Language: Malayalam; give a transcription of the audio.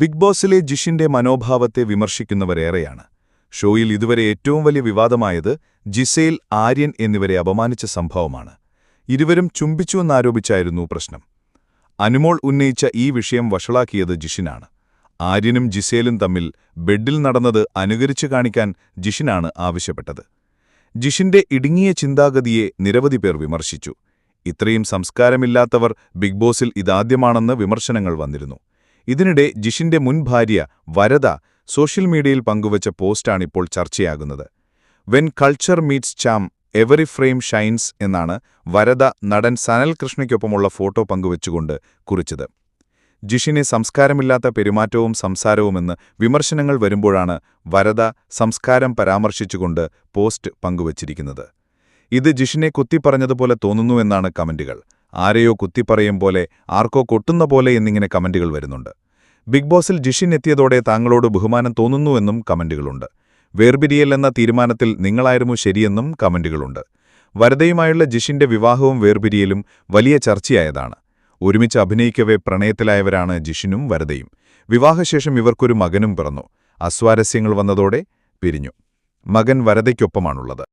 ബിഗ് ബോസിലെ ജിഷിന്റെ മനോഭാവത്തെ വിമർശിക്കുന്നവരേറെയാണ്. ഷോയിൽ ഇതുവരെ ഏറ്റവും വലിയ വിവാദമായത് ജിസേൽ ആര്യൻ എന്നിവരെ അപമാനിച്ച സംഭവമാണ്. ഇരുവരും ചുംബിച്ചുവെന്നാരോപിച്ചായിരുന്നു പ്രശ്നം. അനുമോൾ ഉന്നയിച്ച ഈ വിഷയം വഷളാക്കിയത് ജിഷിനാണ്. ആര്യനും ജിസേലും തമ്മിൽ ബെഡിൽ നടന്നത് അനുകരിച്ചു കാണിക്കാൻ ജിഷിനാണ് ആവശ്യപ്പെട്ടത്. ജിഷിന്റെ ഇടുങ്ങിയ ചിന്താഗതിയെ നിരവധി പേർ വിമർശിച്ചു. ഇത്രയും സംസ്കാരമില്ലാത്തവർ ബിഗ് ബോസിൽ ഇതാദ്യമാണെന്ന് വിമർശനങ്ങൾ വന്നിരുന്നു. ഇതിനിടെ ജിഷിന്റെ മുൻ ഭാര്യ വരദ സോഷ്യൽ മീഡിയയിൽ പങ്കുവച്ച പോസ്റ്റാണിപ്പോൾ ചർച്ചയാകുന്നത്. When culture meets charm every frame shines എന്നാണ് വരദ നടൻ സനൽ കൃഷ്ണയ്ക്കൊപ്പമുള്ള ഫോട്ടോ പങ്കുവച്ചുകൊണ്ട് കുറിച്ചത്. ജിഷിനെ സംസ്കാരമില്ലാത്ത പെരുമാറ്റവും സംസാരവുമെന്ന് വിമർശനങ്ങൾ വരുമ്പോഴാണ് വരദ സംസ്കാരം പരാമർശിച്ചുകൊണ്ട് പോസ്റ്റ് പങ്കുവച്ചിരിക്കുന്നത്. ഇത് ജിഷിനെ കുത്തിപ്പറഞ്ഞതുപോലെ തോന്നുന്നുവെന്നാണ് കമന്റുകൾ. ആരെയോ കുത്തിപ്പറയും പോലെ ആർക്കോ കൊട്ടുന്ന പോലെ എന്നിങ്ങനെ കമന്റുകൾ വരുന്നുണ്ട്. ബിഗ് ബോസിൽ ജിഷിൻ എത്തിയതോടെ താങ്കളോട് ബഹുമാനം തോന്നുന്നുവെന്നും കമന്റുകളുണ്ട്. വേർപിരിയല്ലെന്ന തീരുമാനത്തിൽ നിങ്ങളായിരുന്നു ശരിയെന്നും കമന്റുകളുണ്ട്. വരദയുമായുള്ള ജിഷിന്റെ വിവാഹവും വേർപിരിയലും വലിയ ചർച്ചയായതാണ്. ഒരുമിച്ച് അഭിനയിക്കവേ പ്രണയത്തിലായവരാണ് ജിഷിനും വരദയും വിവാഹശേഷം ഇവർക്കൊരു മകനും പിറന്നു. അസ്വാരസ്യങ്ങൾ വന്നതോടെ പിരിഞ്ഞു. മകൻ വരദയ്ക്കൊപ്പമാണുള്ളത്